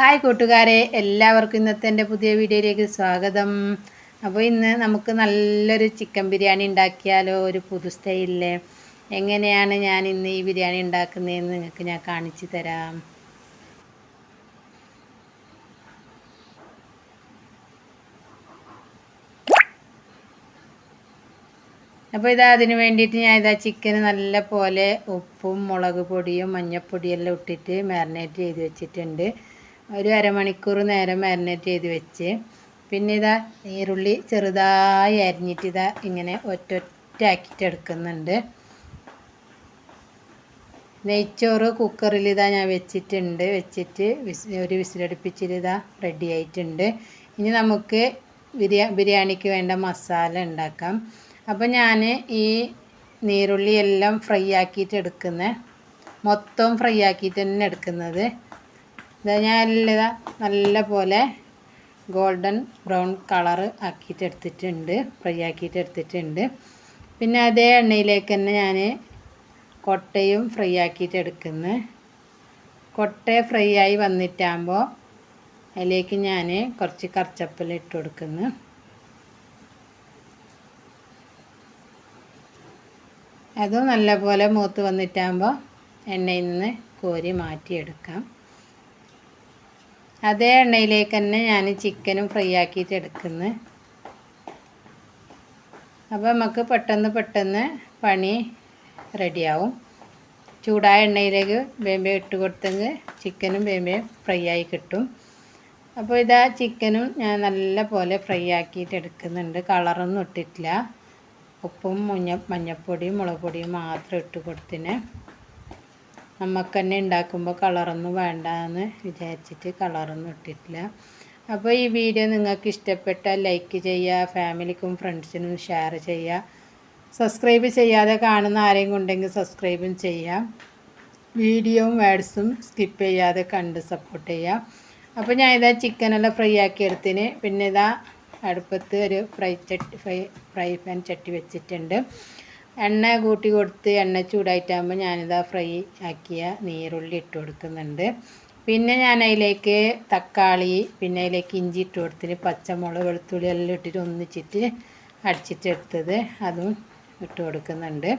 Hi കൂട്ടുകാരെ എല്ലാവർക്കും ഇന്നത്തെ എന്റെ പുതിയ വീഡിയോയിലേക്ക് സ്വാഗതം. അപ്പോൾ ഇന്ന് നമുക്ക് നല്ലൊരു ചിക്കൻ ബിരിയാണി ഉണ്ടാക്കിയാലോ? ഒരു പുതു എങ്ങനെയാണ് ഞാൻ ഇന്ന് ഈ ബിരിയാണി ഉണ്ടാക്കുന്നതെന്ന് നിങ്ങൾക്ക് ഞാൻ കാണിച്ചു തരാം. അപ്പോൾ ഇതാ അതിന് വേണ്ടിയിട്ട് ഞാൻ ഇതാ ചിക്കൻ നല്ല പോലെ ഉപ്പും മുളക് പൊടിയും മഞ്ഞപ്പൊടിയെല്ലാം ഇട്ടിട്ട് മാരിനേറ്റ് ചെയ്ത് വെച്ചിട്ടുണ്ട്. ഒരു അരമണിക്കൂർ നേരം മാരിനേറ്റ് ചെയ്ത് വെച്ച്. പിന്നെ ഇതാ നീരുള്ളി ചെറുതായി അരിഞ്ഞിട്ട് ഇതാ ഇങ്ങനെ ഒറ്റൊറ്റാക്കിയിട്ട് എടുക്കുന്നുണ്ട്. നെയ്ച്ചോറ് കുക്കറിൽ ഇതാ ഞാൻ വെച്ചിട്ടുണ്ട്. വെച്ചിട്ട് വിസ് ഒരു വിസിലടുപ്പിച്ചിട്ട് ഇതാ റെഡി ആയിട്ടുണ്ട്. ഇനി നമുക്ക് ബിരിയാ ബിരിയാണിക്ക് വേണ്ട മസാല ഉണ്ടാക്കാം. അപ്പോൾ ഞാൻ ഈ നീരുള്ളി എല്ലാം ഫ്രൈ ആക്കിയിട്ട് എടുക്കുന്ന. മൊത്തം ഫ്രൈ ആക്കിയിട്ട് തന്നെ എടുക്കുന്നത്. ഇതാ ഞാൻ നല്ല പോലെ ഗോൾഡൻ ബ്രൗൺ കളറ് ആക്കിയിട്ട് എടുത്തിട്ടുണ്ട് ഫ്രൈ ആക്കിയിട്ട് എടുത്തിട്ടുണ്ട് പിന്നെ അതേ എണ്ണയിലേക്ക് തന്നെ ഞാൻ കൊട്ടയും ഫ്രൈ ആക്കിയിട്ട് എടുക്കുന്നു കൊട്ട ഫ്രൈ ആയി വന്നിട്ടാകുമ്പോൾ അതിലേക്ക് ഞാൻ കുറച്ച് കറിച്ചപ്പല ഇട്ട് കൊടുക്കുന്നു. അതും നല്ലപോലെ മൂത്ത് വന്നിട്ടാകുമ്പോൾ എണ്ണയിൽ നിന്ന് കോരി മാറ്റിയെടുക്കാം. അതേ എണ്ണയിലേക്ക് തന്നെ ഞാൻ ചിക്കനും ഫ്രൈ ആക്കിയിട്ട് എടുക്കുന്നു. അപ്പോൾ നമുക്ക് പെട്ടെന്ന് പെട്ടെന്ന് പണി റെഡിയാവും ചൂടായ എണ്ണയിലേക്ക് വേമ്പേ ഇട്ട് കൊടുത്തെങ്കിൽ ചിക്കനും വേമ്പേ ഫ്രൈ ആയി കിട്ടും. അപ്പോൾ ഇതാ ചിക്കനും ഞാൻ നല്ല പോലെ ഫ്രൈ ആക്കിയിട്ട് എടുക്കുന്നുണ്ട്. കളറൊന്നും ഇട്ടിട്ടില്ല. ഉപ്പും മഞ്ഞ മഞ്ഞപ്പൊടിയും മുളക് പൊടിയും മാത്രം ഇട്ട് കൊടുത്തിന്. നമുക്ക് തന്നെ ഉണ്ടാക്കുമ്പോൾ കളറൊന്നും വേണ്ടെന്ന് വിചാരിച്ചിട്ട് കളറൊന്നും ഇട്ടിട്ടില്ല. അപ്പോൾ ഈ വീഡിയോ നിങ്ങൾക്ക് ഇഷ്ടപ്പെട്ടാൽ ലൈക്ക് ചെയ്യുക ഫാമിലിക്കും ഫ്രണ്ട്സിനും ഷെയർ ചെയ്യുക സബ്സ്ക്രൈബ് ചെയ്യാതെ കാണുന്ന ആരെയും ഉണ്ടെങ്കിൽ സബ്സ്ക്രൈബും ചെയ്യാം. വീഡിയോയും വേഡ്സും സ്കിപ്പ് ചെയ്യാതെ കണ്ട് സപ്പോർട്ട് ചെയ്യാം. അപ്പോൾ ഞാൻ ഇതാ ചിക്കനെല്ലാം ഫ്രൈ ആക്കി എടുത്തിന്. പിന്നെ ഇതാ അടുപ്പത്ത് ഒരു ഫ്രൈ ചട്ടി ഫ്രൈ ഫ്രൈ പാൻ ചട്ടി വെച്ചിട്ടുണ്ട്. എണ്ണ കൂട്ടി കൊടുത്ത് എണ്ണ ചൂടായിട്ടാകുമ്പോൾ ഞാനിതാ ഫ്രൈ ആക്കിയ നീരുള്ളി ഇട്ട് കൊടുക്കുന്നുണ്ട്. പിന്നെ ഞാൻ അതിലേക്ക് തക്കാളി പിന്നെ അതിലേക്ക് ഇഞ്ചി ഇട്ട് കൊടുത്തിന് പച്ചമുളക് വെളുത്തുള്ളി എല്ലാം ഇട്ടിട്ട് ഒന്നിച്ചിട്ട് അടിച്ചിട്ടെടുത്തത് അതും ഇട്ട് കൊടുക്കുന്നുണ്ട്.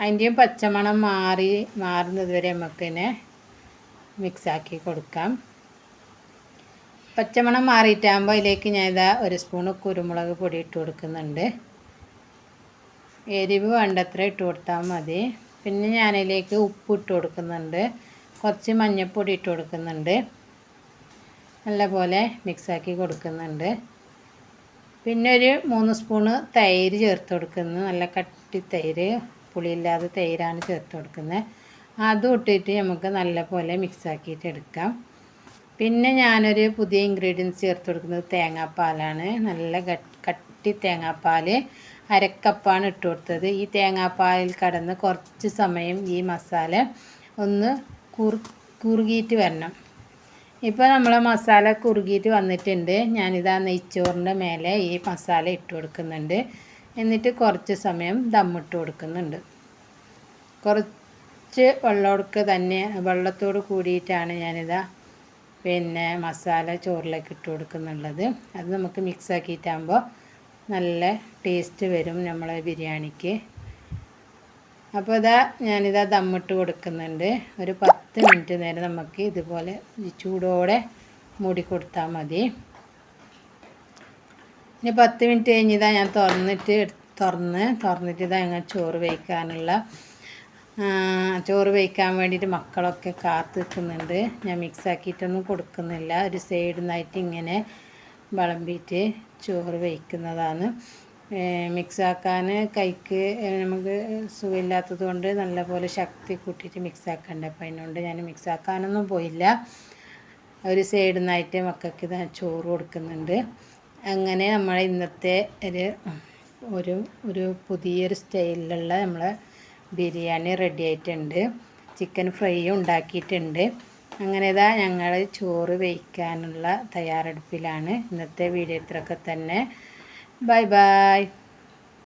അതിന്റെയും പച്ചമണം മാറി മാറുന്നത് വരെ നമുക്കിനെ മിക്സാക്കി കൊടുക്കാം. പച്ചമണം മാറിയിട്ടാകുമ്പോൾ അതിലേക്ക് ഞാൻ ഒരു സ്പൂണ് കുരുമുളക് പൊടി ഇട്ട് കൊടുക്കുന്നുണ്ട്. എരിവ് വേണ്ടത്ര ഇട്ട് കൊടുത്താൽ മതി. പിന്നെ ഞാനതിലേക്ക് ഉപ്പ് ഇട്ട് കൊടുക്കുന്നുണ്ട്. കുറച്ച് മഞ്ഞൾപ്പൊടി ഇട്ട് കൊടുക്കുന്നുണ്ട്. നല്ലപോലെ മിക്സാക്കി കൊടുക്കുന്നുണ്ട്. പിന്നെ ഒരു മൂന്ന് സ്പൂണ് തൈര് ചേർത്ത് കൊടുക്കുന്നു. നല്ല കട്ടി തൈര് പുളിയില്ലാതെ തൈരാണ് ചേർത്ത് കൊടുക്കുന്നത് അതും ഇട്ടിട്ട് നമുക്ക് നല്ലപോലെ മിക്സാക്കിയിട്ട് എടുക്കാം. പിന്നെ ഞാനൊരു പുതിയ ഇൻഗ്രീഡിയൻസ് ചേർത്ത് കൊടുക്കുന്നത് തേങ്ങാപ്പാലാണ്. നല്ല കട്ടി തേങ്ങാപ്പാൽ അരക്കപ്പാണ് ഇട്ട് കൊടുത്തത്. ഈ തേങ്ങാപ്പാലിൽ കടന്ന് കുറച്ച് സമയം ഈ മസാല ഒന്ന് കുറു കുറുകിയിട്ട് വരണം. ഇപ്പോൾ നമ്മളെ മസാല കുറുകിയിട്ട് വന്നിട്ടുണ്ട്. ഞാനിതാ നെയ്ച്ചോറിന്റെ മേലെ ഈ മസാല ഇട്ട് കൊടുക്കുന്നുണ്ട്. എന്നിട്ട് കുറച്ച് സമയം ദമ്മിട്ട് കൊടുക്കുന്നുണ്ട്. കുറച്ച് വെള്ളമൊടുക്ക് തന്നെ വെള്ളത്തോട് കൂടിയിട്ടാണ് ഞാനിതാ പിന്നെ മസാല ചോറിലേക്ക് ഇട്ട് കൊടുക്കുന്നുള്ളത്. അത് നമുക്ക് മിക്സ് ആക്കിയിട്ടാകുമ്പോൾ നല്ല ടേസ്റ്റ് വരും നമ്മളെ ബിരിയാണിക്ക്. അപ്പോൾ ഇതാ ഞാനിതാ ദമ്മിട്ട് കൊടുക്കുന്നുണ്ട്. ഒരു പത്ത് മിനിറ്റ് നേരം നമുക്ക് ഇതുപോലെ ചൂടോടെ മൂടി കൊടുത്താൽ മതി. ഇനി പത്ത് മിനിറ്റ് കഴിഞ്ഞിതാ ഞാൻ തുറന്നിട്ട് തുറന്ന് തുറന്നിട്ട് ഇതാ ഞങ്ങൾ ചോറ് വയ്ക്കാനുള്ള ചോറ് വയ്ക്കാൻ വേണ്ടിയിട്ട് മക്കളൊക്കെ കാത്ത് നിൽക്കുന്നുണ്ട്. ഞാൻ മിക്സ് ആക്കിയിട്ടൊന്നും കൊടുക്കുന്നില്ല. ഒരു സൈഡിൽ നിന്നായിട്ട് ഇങ്ങനെ വിളമ്പിയിട്ട് ചോറ് വയ്ക്കുന്നതാണ്. മിക്സ് ആക്കാൻ കൈക്ക് നമുക്ക് സുഖമില്ലാത്തത് കൊണ്ട് നല്ലപോലെ ശക്തി കൂട്ടിയിട്ട് മിക്സ് ആക്കണ്ട അപ്പം അതിനോണ്ട് ഞാൻ മിക്സാക്കാനൊന്നും പോയില്ല. ഒരു സൈഡിൽ നിന്നായിട്ട് മക്കൾക്ക് ചോറ് കൊടുക്കുന്നുണ്ട്. അങ്ങനെ നമ്മൾ ഇന്നത്തെ ഒരു ഒരു ഒരു പുതിയൊരു സ്റ്റൈലിലുള്ള നമ്മളെ ബിരിയാണി റെഡി ആയിട്ടുണ്ട്. ചിക്കൻ ഫ്രൈയും ഉണ്ടാക്കിയിട്ടുണ്ട്. അങ്ങനെ ഇതാ ഞങ്ങൾ ചോറ് വയ്ക്കാനുള്ള തയ്യാറെടുപ്പിലാണ് ഇന്നത്തെ വീഡിയോ ഇത്രയൊക്കെ തന്നെ. Bye bye.